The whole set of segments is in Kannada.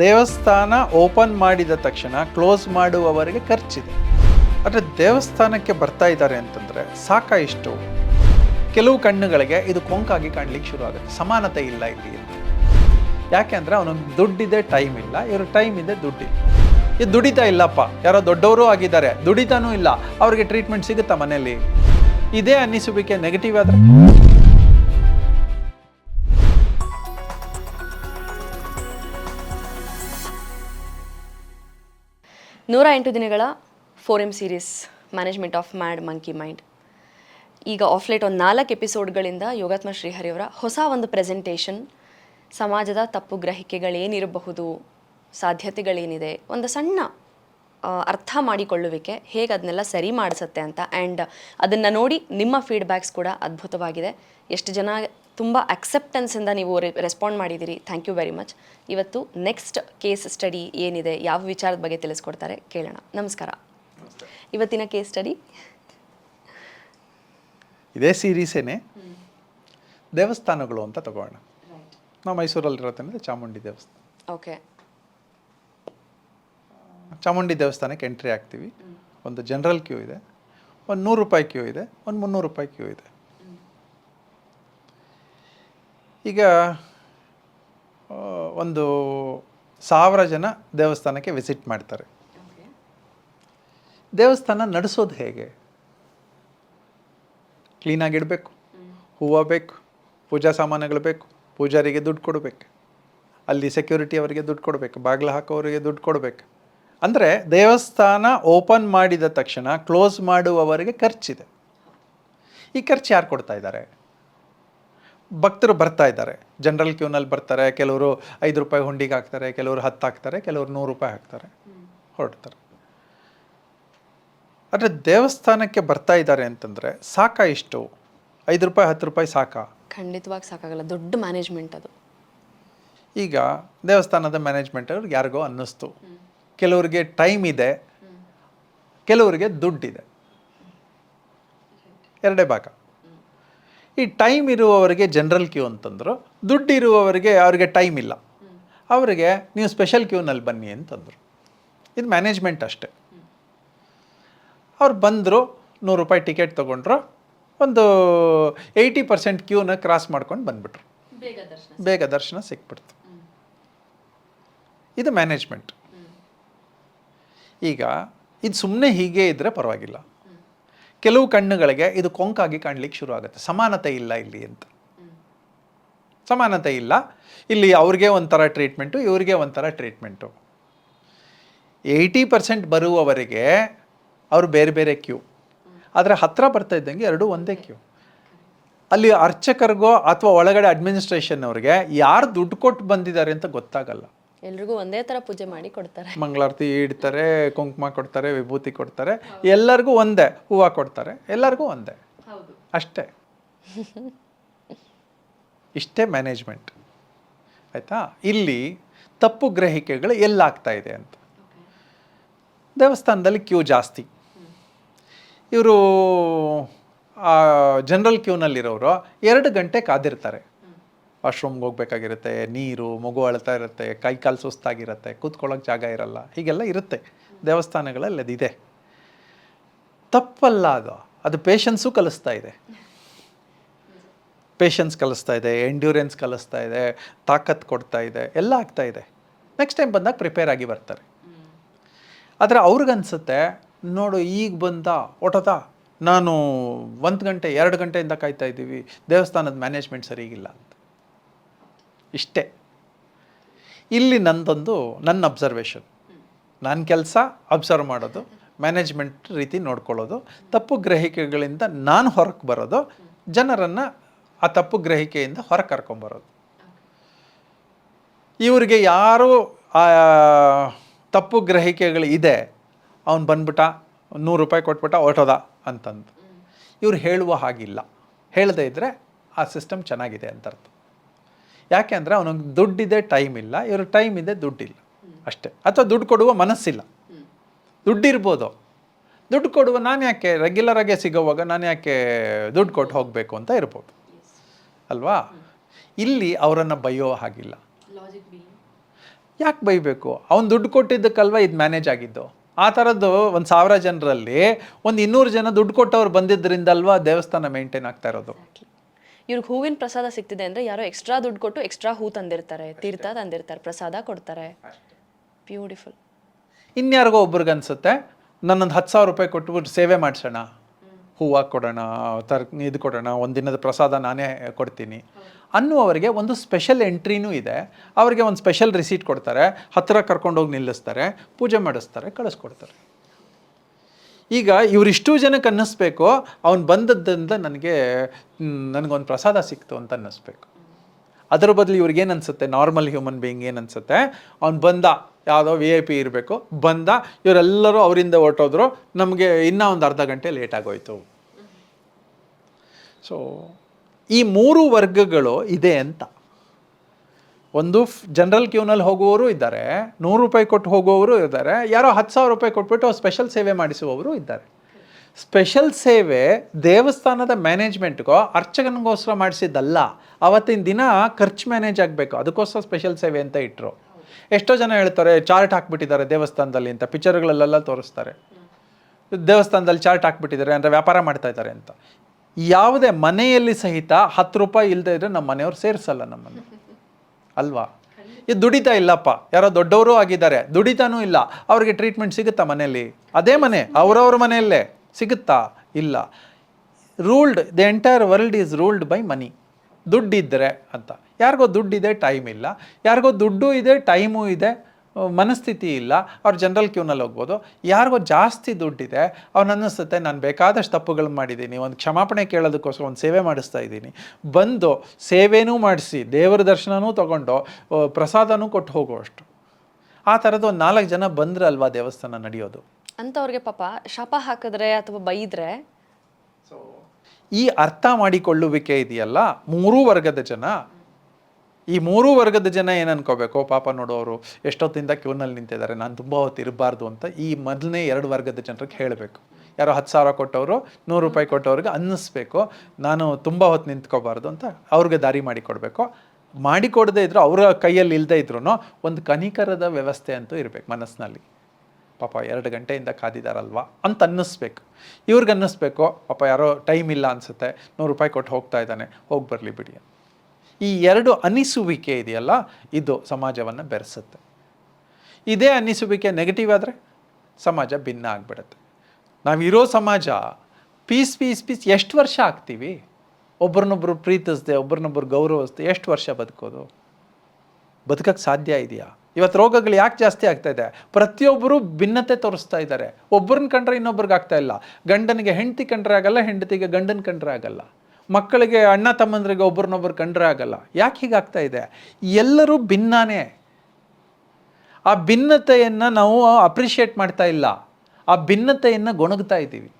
ದೇವಸ್ಥಾನ ಓಪನ್ ಮಾಡಿದ ತಕ್ಷಣ, ಕ್ಲೋಸ್ ಮಾಡುವವರೆಗೆ ಖರ್ಚಿದೆ. ಆದರೆ ದೇವಸ್ಥಾನಕ್ಕೆ ಬರ್ತಾ ಇದ್ದಾರೆ ಅಂತಂದರೆ ಸಾಕ ಇಷ್ಟು? ಕೆಲವು ಕಣ್ಣುಗಳಿಗೆ ಇದು ಕೊಂಕಾಗಿ ಕಾಣ್ಲಿಕ್ಕೆ ಶುರು ಆಗುತ್ತೆ. ಸಮಾನತೆ ಇಲ್ಲ ಇಲ್ಲಿ ಯಾಕೆ ಅಂದರೆ ಅವನಿಗೆ ದುಡ್ಡಿದೆ ಟೈಮ್ ಇಲ್ಲ. ಇವ್ರ ಟೈಮ್ ಇದೆ ದುಡ್ಡಿಲ್ಲ ಇದು ದುಡಿತಾ ಇಲ್ಲಪ್ಪ. ಯಾರೋ ದೊಡ್ಡವರು ಆಗಿದ್ದಾರೆ. ದುಡಿತಾನೂ ಇಲ್ಲ. ಅವ್ರಿಗೆ ಟ್ರೀಟ್ಮೆಂಟ್ ಸಿಗುತ್ತಾ ಮನೆಯಲ್ಲಿ? ಇದೇ ಅನ್ನಿಸುವಿಕೆ ನೆಗೆಟಿವ್ ಆದರೆ? ನೂರ ಎಂಟು ದಿನಗಳ four M series management of mad monkey mind ಈಗ ಆಫ್ಲೈಟ್ ಒಂದು ನಾಲ್ಕು ಎಪಿಸೋಡ್ಗಳಿಂದ ಯೋಗಾತ್ಮ ಶ್ರೀಹರಿಯವರ ಹೊಸ ಒಂದು ಪ್ರೆಸೆಂಟೇಷನ್ ಸಮಾಜದ ತಪ್ಪು ಗ್ರಹಿಕೆಗಳೇನಿರಬಹುದು, ಸಾಧ್ಯತೆಗಳೇನಿದೆ, ಒಂದು ಸಣ್ಣ ಅರ್ಥ ಮಾಡಿಕೊಳ್ಳುವಿಕೆ ಹೇಗೆ ಅದನ್ನೆಲ್ಲ ಸರಿ ಮಾಡಿಸುತ್ತೆ ಅಂತ. ಆ್ಯಂಡ್ ಅದನ್ನು ನೋಡಿ ನಿಮ್ಮ ಫೀಡ್ಬ್ಯಾಕ್ಸ್ ಕೂಡ ಅದ್ಭುತವಾಗಿದೆ. ಎಷ್ಟು ಜನ ತುಂಬ ಅಕ್ಸೆಪ್ಟೆನ್ಸಿಂದ ನೀವು ರೆಸ್ಪಾಂಡ್ ಮಾಡಿದ್ದೀರಿ. ಥ್ಯಾಂಕ್ ಯು ವೆರಿ ಮಚ್ ಇವತ್ತು ನೆಕ್ಸ್ಟ್ ಕೇಸ್ ಸ್ಟಡಿ ಏನಿದೆ ಯಾವ ವಿಚಾರದ ಬಗ್ಗೆ ತಿಳಿಸ್ಕೊಡ್ತಾರೆ ಕೇಳೋಣ. ನಮಸ್ಕಾರ. ಇವತ್ತಿನ ಕೇಸ್ ಸ್ಟಡಿ ಇದೇ ಸೀರೀಸೇನೆ ದೇವಸ್ಥಾನಗಳು ಅಂತ ತಗೋಣ ನಾವು ಮೈಸೂರಲ್ಲಿರೋದ್ರಿಂದ ಚಾಮುಂಡಿ ದೇವಸ್ಥಾನ. ಓಕೆ ಚಾಮುಂಡಿ ದೇವಸ್ಥಾನಕ್ಕೆ ಎಂಟ್ರಿ ಆಗ್ತೀವಿ. ಒಂದು ಜನರಲ್ ಕ್ಯೂ ಇದೆ. ಒಂದು ನೂರು ರೂಪಾಯಿ ಕ್ಯೂ ಇದೆ. ಒಂದು ಮುನ್ನೂರು ರೂಪಾಯಿ ಕ್ಯೂ ಇದೆ. ಈಗ ಒಂದು ಸಾವಿರ ಜನ ದೇವಸ್ಥಾನಕ್ಕೆ ವಿಸಿಟ್ ಮಾಡ್ತಾರೆ. ದೇವಸ್ಥಾನ ನಡೆಸೋದು ಹೇಗೆ? ಕ್ಲೀನಾಗಿಡಬೇಕು ಹೂವು ಬೇಕು. ಪೂಜಾ ಸಾಮಾನುಗಳು ಬೇಕು. ಪೂಜಾರಿಗೆ ದುಡ್ಡು ಕೊಡಬೇಕು. ಅಲ್ಲಿ ಸೆಕ್ಯೂರಿಟಿ ಅವರಿಗೆ ದುಡ್ಡು ಕೊಡಬೇಕು. ಬಾಗಿಲು ಹಾಕೋರಿಗೆ ದುಡ್ಡು ಕೊಡಬೇಕು. ಅಂದರೆ ದೇವಸ್ಥಾನ ಓಪನ್ ಮಾಡಿದ ತಕ್ಷಣ ಕ್ಲೋಸ್ ಮಾಡುವವರಿಗೆ ಖರ್ಚಿದೆ. ಈ ಖರ್ಚು ಯಾರು ಕೊಡ್ತಾ ಇದ್ದಾರೆ? ಭಕ್ತರು ಬರ್ತಾ ಇದ್ದಾರೆ. ಜನರಲ್ ಕ್ಯೂನಲ್ಲಿ ಬರ್ತಾರೆ ಕೆಲವರು ಐದು ರೂಪಾಯಿ ಹುಂಡಿಗೆ ಹಾಕ್ತಾರೆ ಕೆಲವರು ಹತ್ತು ಹಾಕ್ತಾರೆ ಕೆಲವರು ನೂರು ರೂಪಾಯಿ ಹಾಕ್ತಾರೆ ಹೊರಡ್ತಾರೆ. ಆದರೆ ದೇವಸ್ಥಾನಕ್ಕೆ ಬರ್ತಾ ಇದ್ದಾರೆ ಅಂತಂದರೆ ಸಾಕ ಇಷ್ಟು? ಐದು ರೂಪಾಯಿ ಹತ್ತು ರೂಪಾಯಿ ಸಾಕಾ? ಖಂಡಿತವಾಗಿ ಸಾಕಾಗಲ್ಲ. ದೊಡ್ಡ ಮ್ಯಾನೇಜ್ಮೆಂಟ್ ಅದು. ಈಗ ದೇವಸ್ಥಾನದ ಮ್ಯಾನೇಜ್ಮೆಂಟ್ ಅವ್ರಿಗೆ ಯಾರಿಗೋ ಅನ್ನಿಸ್ತು. ಕೆಲವರಿಗೆ ಟೈಮ್ ಇದೆ ಕೆಲವರಿಗೆ ದುಡ್ಡಿದೆ. ಎರಡೇ ಭಾಗ. ಈ ಟೈಮ್ ಇರುವವರಿಗೆ ಜನರಲ್ ಕ್ಯೂ ಅಂತಂದರು ದುಡ್ಡು ಇರುವವರಿಗೆ ಅವ್ರಿಗೆ ಟೈಮ್ ಇಲ್ಲ. ಅವರಿಗೆ ನೀವು ಸ್ಪೆಷಲ್ ಕ್ಯೂನಲ್ಲಿ ಬನ್ನಿ ಅಂತಂದರು. ಇದು ಮ್ಯಾನೇಜ್ಮೆಂಟ್ ಅಷ್ಟೇ. ಅವ್ರು ಬಂದರು ನೂರು ರೂಪಾಯಿ ಟಿಕೆಟ್ ತೊಗೊಂಡ್ರು ಒಂದು ಏಯ್ಟಿ ಪರ್ಸೆಂಟ್ ಕ್ಯೂನ ಕ್ರಾಸ್ ಮಾಡ್ಕೊಂಡು ಬಂದ್ಬಿಟ್ರು. ಬೇಗ ದರ್ಶನ ಸಿಕ್ಬಿಡ್ತು. ಇದು ಮ್ಯಾನೇಜ್ಮೆಂಟ್ ಈಗ ಇದು ಸುಮ್ಮನೆ ಹೀಗೆ ಇದ್ದರೆ ಪರವಾಗಿಲ್ಲ. ಕೆಲವು ಕಣ್ಣುಗಳಿಗೆ ಇದು ಕೊಂಕಾಗಿ ಕಾಣಲಿಕ್ಕೆ ಶುರು ಆಗುತ್ತೆ. ಸಮಾನತೆ ಇಲ್ಲ ಇಲ್ಲಿ ಅಂತ. ಸಮಾನತೆ ಇಲ್ಲ. ಇಲ್ಲಿ ಅವ್ರಿಗೆ ಒಂಥರ ಟ್ರೀಟ್ಮೆಂಟು ಇವ್ರಿಗೆ ಒಂಥರ ಟ್ರೀಟ್ಮೆಂಟು ಏಯ್ಟಿ ಪರ್ಸೆಂಟ್ ಬರುವವರೆಗೆ ಅವರು ಬೇರೆ ಬೇರೆ ಕ್ಯೂ. ಆದರೆ ಹತ್ತಿರ ಬರ್ತಾ ಇದ್ದಂಗೆ ಎರಡೂ ಒಂದೇ ಕ್ಯೂ. ಅಲ್ಲಿ ಅರ್ಚಕರಿಗೋ ಅಥವಾ ಒಳಗಡೆ ಅಡ್ಮಿನಿಸ್ಟ್ರೇಷನ್ ಅವ್ರಿಗೆ ಯಾರು ದುಡ್ಡು ಕೊಟ್ಟು ಬಂದಿದ್ದಾರೆ ಅಂತ ಗೊತ್ತಾಗಲ್ಲ. ಎಲ್ರಿಗೂ ಒಂದೇ ತರ ಪೂಜೆ ಮಾಡಿ ಕೊಡ್ತಾರೆ. ಮಂಗಳಾರತಿ ಇಡ್ತಾರೆ ಕುಂಕುಮ ಕೊಡ್ತಾರೆ ವಿಭೂತಿ ಕೊಡ್ತಾರೆ. ಎಲ್ಲರಿಗೂ ಒಂದೇ ಹೂವು ಕೊಡ್ತಾರೆ. ಎಲ್ಲರಿಗೂ ಒಂದೇ. ಅಷ್ಟೇ. ಇಷ್ಟೇ ಮ್ಯಾನೇಜ್ಮೆಂಟ್ ಆಯಿತಾ? ಇಲ್ಲಿ ತಪ್ಪು ಗ್ರಹಿಕೆಗಳು ಎಲ್ಲಾಗ್ತಾ ಇದೆ ಅಂತ. ದೇವಸ್ಥಾನದಲ್ಲಿ ಕ್ಯೂ ಜಾಸ್ತಿ. ಇವರು ಜನರಲ್ ಕ್ಯೂನಲ್ಲಿರೋರು ಎರಡು ಗಂಟೆ ಕಾದಿರ್ತಾರೆ. ವಾಶ್ರೂಮ್ಗೆ ಹೋಗ್ಬೇಕಾಗಿರುತ್ತೆ ನೀರು, ಮಗು ಅಳ್ತಾ ಇರುತ್ತೆ, ಕೈ ಕಾಲು ಸುಸ್ತಾಗಿರುತ್ತೆ, ಕೂತ್ಕೊಳ್ಳೋಕೆ ಜಾಗ ಇರಲ್ಲ, ಹೀಗೆಲ್ಲ ಇರುತ್ತೆ. ದೇವಸ್ಥಾನಗಳಲ್ಲಿ ಅದಿದೆ ತಪ್ಪಲ್ಲ ಅದು ಅದು ಪೇಷನ್ಸು ಕಲಿಸ್ತಾ ಇದೆ. ಪೇಷನ್ಸ್ ಕಲಿಸ್ತಾ ಇದೆ ಎಂಡ್ಯೂರೆನ್ಸ್ ಕಲಿಸ್ತಾ ಇದೆ, ತಾಕತ್ ಕೊಡ್ತಾ ಇದೆ, ಎಲ್ಲ ಆಗ್ತಾ ಇದೆ. ನೆಕ್ಸ್ಟ್ ಟೈಮ್ ಬಂದಾಗ ಪ್ರಿಪೇರ್ ಆಗಿ ಬರ್ತಾರೆ. ಆದರೆ ಅವ್ರಿಗನ್ಸುತ್ತೆ, ನೋಡು ಈಗ ಬಂದ ಒಟದ ನಾನು ಒಂದು ಗಂಟೆ, ಎರಡು ಗಂಟೆಯಿಂದ ಕಾಯ್ತಾ ಇದ್ದೀವಿ, ದೇವಸ್ಥಾನದ ಮ್ಯಾನೇಜ್ಮೆಂಟ್ ಸರಿಗಿಲ್ಲ ಇಷ್ಟೇ. ಇಲ್ಲಿ ನಂದೊಂದು ನನ್ನ ಅಬ್ಸರ್ವೇಷನ್ ನನ್ನ ಕೆಲಸ ಅಬ್ಸರ್ವ್ ಮಾಡೋದು ಮ್ಯಾನೇಜ್ಮೆಂಟ್ ರೀತಿ ನೋಡ್ಕೊಳ್ಳೋದು, ತಪ್ಪು ಗ್ರಹಿಕೆಗಳಿಂದ ನಾನು ಹೊರಗೆ ಬರೋದು, ಜನರನ್ನು ಆ ತಪ್ಪು ಗ್ರಹಿಕೆಯಿಂದ ಹೊರ ಕರ್ಕೊಂಬರೋದು ಇವರಿಗೆ ಯಾರು ತಪ್ಪು ಗ್ರಹಿಕೆಗಳು ಇದೆ, ಅವ್ನು ಬಂದ್ಬಿಟ್ಟ ನೂರು ರೂಪಾಯಿ ಕೊಟ್ಬಿಟ್ಟ ಹೊರಟೋದ ಅಂತಂದು. ಇವ್ರು ಹೇಳುವ ಹಾಗಿಲ್ಲ. ಹೇಳದೇ ಇದ್ದರೆ ಆ ಸಿಸ್ಟಮ್ ಚೆನ್ನಾಗಿದೆ ಅಂತ ಅರ್ಥ. ಯಾಕೆ ಅಂದರೆ ಅವನಿಗೆ ದುಡ್ಡಿದೆ ಟೈಮ್ ಇಲ್ಲ ಇವ್ರ ಟೈಮ್ ಇದೆ ದುಡ್ಡಿಲ್ಲ ಅಷ್ಟೇ. ಅಥವಾ ದುಡ್ಡು ಕೊಡುವ ಮನಸ್ಸಿಲ್ಲ. ದುಡ್ಡಿರ್ಬೋದು ದುಡ್ಡು ಕೊಡುವ ನಾನು ಯಾಕೆ ರೆಗ್ಯುಲರ್ ಆಗೇ ಸಿಗೋವಾಗ ನಾನು ಯಾಕೆ ದುಡ್ಡು ಕೊಟ್ಟು ಹೋಗಬೇಕು ಅಂತ ಇರ್ಬೋದು. ಅಲ್ವಾ? ಇಲ್ಲಿ ಅವರನ್ನು ಬೈಯೋ ಹಾಗಿಲ್ಲ. ಯಾಕೆ ಬೈಬೇಕು? ಅವ್ನು ದುಡ್ಡು ಕೊಟ್ಟಿದ್ದಕ್ಕಲ್ವ ಇದು ಮ್ಯಾನೇಜ್ ಆಗಿದ್ದು? ಆ ಥರದ್ದು ಒಂದು ಸಾವಿರ ಜನರಲ್ಲಿ ಒಂದು ಇನ್ನೂರು ಜನ ದುಡ್ಡು ಕೊಟ್ಟವ್ರು ಬಂದಿದ್ದರಿಂದಲ್ವಾ ದೇವಸ್ಥಾನ ಮೇಂಟೈನ್ ಆಗ್ತಾ ಇರೋದು? ಇವ್ರಿಗೆ ಹೂವಿನ ಪ್ರಸಾದ ಸಿಗ್ತಿದೆ ಅಂದರೆ ಯಾರೋ ಎಕ್ಸ್ಟ್ರಾ ದುಡ್ಡು ಕೊಟ್ಟು ಎಕ್ಸ್ಟ್ರಾ ಹೂ ತಂದಿರ್ತಾರೆ ತೀರ್ಥ ತಂದಿರ್ತಾರೆ ಪ್ರಸಾದ ಕೊಡ್ತಾರೆ. ಬ್ಯೂಟಿಫುಲ್ ಇನ್ಯಾರಿಗೋ ಒಬ್ರಿಗೆ ಅನ್ಸುತ್ತೆ ನನ್ನೊಂದು ಹತ್ತು ಸಾವಿರ ರೂಪಾಯಿ ಕೊಟ್ಟು ಸೇವೆ ಮಾಡಿಸೋಣ ಹೂವು ಕೊಡೋಣ ತರ್ ಇದು ಕೊಡೋಣ ಒಂದಿನದ ಪ್ರಸಾದ ನಾನೇ ಕೊಡ್ತೀನಿ. ಅನ್ನುವವರಿಗೆ ಒಂದು ಸ್ಪೆಷಲ್ ಎಂಟ್ರಿನೂ ಇದೆ. ಅವರಿಗೆ ಒಂದು ಸ್ಪೆಷಲ್ ರಿಸೀಟ್ ಕೊಡ್ತಾರೆ ಹತ್ತಿರ ಕರ್ಕೊಂಡೋಗಿ ನಿಲ್ಲಿಸ್ತಾರೆ ಪೂಜೆ ಮಾಡಿಸ್ತಾರೆ ಕಳಿಸ್ಕೊಡ್ತಾರೆ. ಈಗ ಇವರಿಷ್ಟು ಜನಕ್ಕೆ ಅನ್ನಿಸ್ಬೇಕು, ಅವ್ನು ಬಂದದ್ದರಿಂದ ನನಗೆ ನನಗೊಂದು ಪ್ರಸಾದ ಸಿಕ್ತು ಅಂತ ಅನ್ನಿಸ್ಬೇಕು. ಅದರ ಬದಲು ಇವ್ರಿಗೇನು ಅನಿಸುತ್ತೆ? ನಾರ್ಮಲ್ ಹ್ಯೂಮನ್ ಬೀಯಿಂಗ್ ಏನು ಅನಿಸುತ್ತೆ? ಅವ್ನು ಬಂದ, ಯಾವುದೋ ವಿ ಐ ಪಿ ಇರಬೇಕು, ಬಂದ, ಇವರೆಲ್ಲರೂ ಅವರಿಂದ ಹೊರಟೋದ್ರು, ನಮಗೆ ಇನ್ನೂ ಒಂದು ಅರ್ಧ ಗಂಟೆ ಲೇಟ್ ಆಗೋಯ್ತು. ಸೊ ಈ ಮೂರು ವರ್ಗಗಳು ಇದೆ ಅಂತ. ಒಂದು ಜನರಲ್ ಕ್ಯೂನಲ್ಲಿ ಹೋಗುವವರು ಇದ್ದಾರೆ, ನೂರು ರೂಪಾಯಿ ಕೊಟ್ಟು ಹೋಗುವವರು ಇದ್ದಾರೆ, ಯಾರೋ ಹತ್ತು ಸಾವಿರ ರೂಪಾಯಿ ಕೊಟ್ಬಿಟ್ಟು ಸ್ಪೆಷಲ್ ಸೇವೆ ಮಾಡಿಸುವವರು ಇದ್ದಾರೆ. ಸ್ಪೆಷಲ್ ಸೇವೆ ದೇವಸ್ಥಾನದ ಮ್ಯಾನೇಜ್ಮೆಂಟ್ಗೋ ಅರ್ಚಕನಿಗೋಸ್ಕರ ಮಾಡಿಸಿದ್ದಲ್ಲ, ಅವತ್ತಿನ ದಿನ ಖರ್ಚು ಮ್ಯಾನೇಜ್ ಆಗಬೇಕು, ಅದಕ್ಕೋಸ್ಕರ ಸ್ಪೆಷಲ್ ಸೇವೆ ಅಂತ ಇಟ್ಟರು ಎಷ್ಟೋ ಜನ ಹೇಳ್ತಾರೆ ಚಾರ್ಟ್ ಹಾಕ್ಬಿಟ್ಟಿದ್ದಾರೆ ದೇವಸ್ಥಾನದಲ್ಲಿ ಅಂತ ಪಿಕ್ಚರ್ಗಳಲ್ಲೆಲ್ಲ ತೋರಿಸ್ತಾರೆ. ದೇವಸ್ಥಾನದಲ್ಲಿ ಚಾರ್ಟ್ ಹಾಕ್ಬಿಟ್ಟಿದ್ದಾರೆ, ಅಂದರೆ ವ್ಯಾಪಾರ ಮಾಡ್ತಾ ಇದ್ದಾರೆ ಅಂತ. ಯಾವುದೇ ಮನೆಯಲ್ಲಿ ಸಹಿತ ಹತ್ತು ರೂಪಾಯಿ ಇಲ್ಲದೆ ಇದ್ದರೆ ನಮ್ಮ ಮನೆಯವ್ರು ಸೇರಿಸಲ್ಲ ನಮ್ಮನ್ನು. ಅಲ್ವಾ? ಇದು ದುಡಿತಾ ಇಲ್ಲಪ್ಪ. ಯಾರೋ ದೊಡ್ಡವರು ಆಗಿದ್ದಾರೆ. ದುಡಿತಾನೂ ಇಲ್ಲ. ಅವ್ರಿಗೆ ಟ್ರೀಟ್ಮೆಂಟ್ ಸಿಗುತ್ತಾ ಮನೆಯಲ್ಲಿ? ಅದೇ ಮನೆ. ಅವರವ್ರ ಮನೆಯಲ್ಲೇ ಸಿಗುತ್ತಾ? ಇಲ್ಲ. Ruled the entire world is ruled by money ದುಡ್ಡಿದ್ದರೆ ಅಂತ. ಯಾರಿಗೋ ದುಡ್ಡಿದೆ ಟೈಮ್ ಇಲ್ಲ. ಯಾರಿಗೋ ದುಡ್ಡು ಇದೆ ಟೈಮೂ ಇದೆ. ಮನಸ್ಥಿತಿ ಇಲ್ಲ ಅವ್ರು ಜನರಲ್ ಕ್ಯೂನಲ್ಲಿ ಹೋಗ್ಬೋದು. ಯಾರಿಗೋ ಜಾಸ್ತಿ ದುಡ್ಡಿದೆ ಅವ್ನು ಅನ್ನಿಸುತ್ತೆ ನಾನು ಬೇಕಾದಷ್ಟು ತಪ್ಪುಗಳು ಮಾಡಿದ್ದೀನಿ ಒಂದು ಕ್ಷಮಾಪಣೆ ಕೇಳೋದಕ್ಕೋಸ್ಕರ ಒಂದು ಸೇವೆ ಮಾಡಿಸ್ತಾ ಇದ್ದೀನಿ. ಬಂದು ಸೇವೆನೂ ಮಾಡಿಸಿ ದೇವರ ದರ್ಶನವೂ ತೊಗೊಂಡು ಪ್ರಸಾದನೂ ಕೊಟ್ಟು ಹೋಗುವಷ್ಟು ಆ ಥರದ್ದು ಒಂದು ನಾಲ್ಕು ಜನ ಬಂದ್ರಲ್ವಾ ದೇವಸ್ಥಾನ ನಡೆಯೋದು? ಅಂಥವ್ರಿಗೆ ಪಾಪ ಶಾಪ ಹಾಕಿದ್ರೆ ಅಥವಾ ಬೈದ್ರೆ? ಈ ಅರ್ಥ ಮಾಡಿಕೊಳ್ಳುವಿಕೆ ಇದೆಯಲ್ಲ ಮೂರೂ ವರ್ಗದ ಜನ. ಈ ಮೂರೂ ವರ್ಗದ ಜನ ಏನು ಅನ್ಕೋಬೇಕು? ಪಾಪ ನೋಡೋರು ಎಷ್ಟೊತ್ತಿಂದ ಕ್ಯೂನಲ್ಲಿ ನಿಂತಿದ್ದಾರೆ, ನಾನು ತುಂಬ ಹೊತ್ತು ಇರಬಾರ್ದು ಅಂತ ಈ ಮೊದಲನೇ ಎರಡು ವರ್ಗದ ಜನರಿಗೆ ಹೇಳಬೇಕು. ಯಾರೋ ಹತ್ತು ಸಾವಿರ ಕೊಟ್ಟವರು, ನೂರು ರೂಪಾಯಿ ಕೊಟ್ಟವ್ರಿಗೆ ಅನ್ನಿಸ್ಬೇಕು. ನಾನು ತುಂಬ ಹೊತ್ತು ನಿಂತ್ಕೋಬಾರ್ದು ಅಂತ ಅವ್ರಿಗೆ ದಾರಿ ಮಾಡಿಕೊಡ್ಬೇಕು. ಮಾಡಿಕೊಡದೇ ಇದ್ರು, ಅವರ ಕೈಯಲ್ಲಿ ಇಲ್ಲದೆ ಇದ್ರೂ ಒಂದು ಕನಿಕರದ ವ್ಯವಸ್ಥೆ ಅಂತೂ ಇರಬೇಕು ಮನಸ್ಸಿನಲ್ಲಿ. ಪಾಪ ಎರಡು ಗಂಟೆಯಿಂದ ಕಾದಿದಾರಲ್ವಾ ಅಂತ ಅನ್ನಿಸ್ಬೇಕು. ಇವ್ರಿಗೆ ಅನ್ನಿಸ್ಬೇಕು, ಪಾಪ ಯಾರೋ ಟೈಮ್ ಇಲ್ಲ ಅನಿಸುತ್ತೆ, ನೂರು ರೂಪಾಯಿ ಕೊಟ್ಟು ಹೋಗ್ತಾ ಇದ್ದಾನೆ, ಹೋಗಿ ಬರಲಿ ಬಿಡಿ. ಈ ಎರಡು ಅನಿಸುವಿಕೆ ಇದೆಯಲ್ಲ, ಇದು ಸಮಾಜವನ್ನು ಬೆರೆಸುತ್ತೆ. ಇದೇ ಅನ್ನಿಸುವಿಕೆ ನೆಗೆಟಿವ್ ಆದರೆ ಸಮಾಜ ಭಿನ್ನ ಆಗಿಬಿಡುತ್ತೆ. ನಾವಿರೋ ಸಮಾಜ ಪೀಸ್ ಪೀಸ್ ಪೀಸ್ ಎಷ್ಟು ವರ್ಷ ಆಗ್ತೀವಿ? ಒಬ್ರನ್ನೊಬ್ರು ಪ್ರೀತಿಸ್ದೆ, ಒಬ್ರನ್ನೊಬ್ರು ಗೌರವಿಸ್ದೆ, ಎಷ್ಟು ವರ್ಷ ಬದುಕೋದು? ಬದುಕಕ್ಕೆ ಸಾಧ್ಯ ಇದೆಯಾ? ಇವತ್ತು ರೋಗಗಳು ಯಾಕೆ ಜಾಸ್ತಿ ಆಗ್ತಾ ಇದೆ? ಪ್ರತಿಯೊಬ್ಬರು ಭಿನ್ನತೆ ತೋರಿಸ್ತಾ ಇದ್ದಾರೆ. ಒಬ್ಬರನ್ನ ಕಂಡ್ರೆ ಇನ್ನೊಬ್ರಿಗೆ ಆಗ್ತಾ ಇಲ್ಲ. ಗಂಡನಿಗೆ ಹೆಂಡತಿ ಕಂಡ್ರೆ ಆಗಲ್ಲ, ಹೆಂಡತಿಗೆ ಗಂಡನ ಕಂಡ್ರೆ ಆಗಲ್ಲ. ಮಕ್ಕಳಿಗೆ ಅಣ್ಣ ತಮ್ಮಂದ್ರಿಗೆ ಒಬ್ರನ್ನೊಬ್ರು ಕಂಡ್ರೆ ಆಗಲ್ಲ. ಯಾಕೆ ಹೀಗಾಗ್ತಾ ಇದೆ? ಎಲ್ಲರೂ ಭಿನ್ನಾನೇ. ಆ ಭಿನ್ನತೆಯನ್ನು ನಾವು ಅಪ್ರಿಷಿಯೇಟ್ ಮಾಡ್ತಾ ಇಲ್ಲ. ಆ ಭಿನ್ನತೆಯನ್ನು ಗೊಣಗ್ತಾ ಇದ್ದೀವಿ.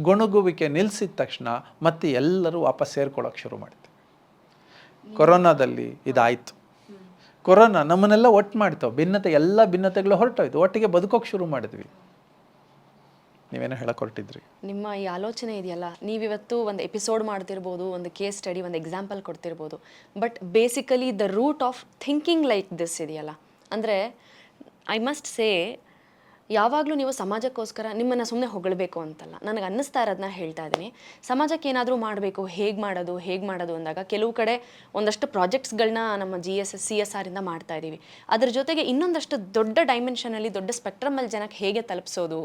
ಗೊಣಗುವಿಕೆ ನಿಲ್ಲಿಸಿದ ತಕ್ಷಣ ಮತ್ತೆ ಎಲ್ಲರೂ ವಾಪಸ್ ಸೇರ್ಕೊಳ್ಳೋಕೆ ಶುರು ಮಾಡ್ತೀವಿ. ಕೊರೋನಾದಲ್ಲಿ ಇದಾಯಿತು. ಕೊರೋನಾ ನಮ್ಮನ್ನೆಲ್ಲ ಒಟ್ಟು ಮಾಡ್ತಾವೆ ಭಿನ್ನತೆ, ಎಲ್ಲ ಭಿನ್ನತೆಗಳು ಹೊರಟೋಯ್ತು. ಒಟ್ಟಿಗೆ ಬದುಕೋಕೆ ಶುರು ಮಾಡಿದ್ವಿ. ನೀವೇನೋ ಹೇಳಕೊಟ್ಟಿದ್ರಿ? ನಿಮ್ಮ ಈ ಆಲೋಚನೆ ಇದೆಯಲ್ಲ, ನೀವಿವತ್ತು ಒಂದು ಎಪಿಸೋಡ್ ಮಾಡ್ತಿರ್ಬೋದು, ಒಂದು ಕೇಸ್ ಸ್ಟಡಿ ಒಂದು example ಕೊಡ್ತಿರ್ಬೋದು but basically the root of thinking like this ಇದೆಯಲ್ಲ. ಅಂದರೆ ಐ ಮಸ್ಟ್ ಸೇ ಯಾವಾಗಲೂ ನೀವು ಸಮಾಜಕ್ಕೋಸ್ಕರ ನಿಮ್ಮನ್ನು ಸುಮ್ಮನೆ ಹೊಗಳಬೇಕು ಅಂತಲ್ಲ. ನನಗೆ ಅನ್ನಿಸ್ತಾ ಇರೋದನ್ನ ಹೇಳ್ತಾ ಇದ್ದೀನಿ. ಸಮಾಜಕ್ಕೆ ಏನಾದರೂ ಮಾಡಬೇಕು, ಹೇಗೆ ಮಾಡೋದು ಹೇಗೆ ಮಾಡೋದು ಅಂದಾಗ ಕೆಲವು ಕಡೆ ಒಂದಷ್ಟು ಪ್ರಾಜೆಕ್ಟ್ಸ್ಗಳನ್ನ ನಮ್ಮ G S S C S ಆರಿಂದ ಮಾಡ್ತಾ ಇದ್ದೀವಿ ಅದ್ರ ಜೊತೆಗೆ ಇನ್ನೊಂದಷ್ಟು ದೊಡ್ಡ ಡೈಮೆನ್ಷನಲ್ಲಿ ದೊಡ್ಡ ಸ್ಪೆಕ್ಟ್ರಮಲ್ಲಿ ಜನಕ್ಕೆ ಹೇಗೆ ತಲುಪಿಸೋದು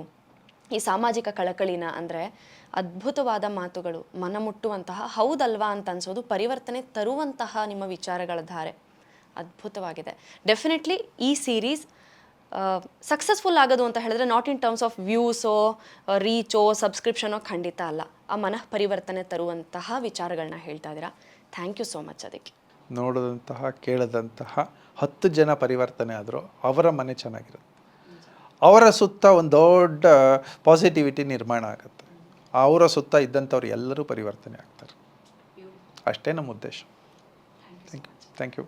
ಈ ಸಾಮಾಜಿಕ ಕಳಕಳಿನ ಅಂದರೆ ಅದ್ಭುತವಾದ ಮಾತುಗಳು ಮನಮುಟ್ಟುವಂತಹ ಹೌದಲ್ವಾ ಅಂತ ಅನ್ಸೋದು, ಪರಿವರ್ತನೆ ತರುವಂತಹ ನಿಮ್ಮ ವಿಚಾರಗಳ ಧಾರೆ. ಅದ್ಭುತವಾಗಿದೆ. ಡೆಫಿನೆಟ್ಲಿ ಈ ಸೀರೀಸ್ ಸಕ್ಸಸ್ಫುಲ್ ಆಗೋದು ಅಂತ ಹೇಳಿದ್ರೆ ನಾಟ್ ಇನ್ ಟರ್ಮ್ಸ್ ಆಫ್ ವ್ಯೂಸೋ ರೀಚೋ ಸಬ್ಸ್ಕ್ರಿಪ್ಷನೋ ಖಂಡಿತ ಅಲ್ಲ. ಆ ಮನಃ ಪರಿವರ್ತನೆ ತರುವಂತಹ ವಿಚಾರಗಳನ್ನ ಹೇಳ್ತಾ ಇದ್ದೀರಾ. ಥ್ಯಾಂಕ್ ಯು ಸೋ ಮಚ್ ಅದಕ್ಕೆ. ನೋಡಿದಂತಹ, ಕೇಳದಂತಹ ಹತ್ತು ಜನ ಪರಿವರ್ತನೆ ಆದರೂ ಅವರ ಮನೆ ಚೆನ್ನಾಗಿರುತ್ತೆ. ಅವರ ಸುತ್ತ ಒಂದು ದೊಡ್ಡ ಪಾಸಿಟಿವಿಟಿ ನಿರ್ಮಾಣ ಆಗುತ್ತೆ. ಅವರ ಸುತ್ತ ಇದ್ದಂಥವ್ರು ಎಲ್ಲರೂ ಪರಿವರ್ತನೆ ಆಗ್ತಾರೆ. ಅಷ್ಟೇ ನಮ್ಮ ಉದ್ದೇಶ. Thank you thank you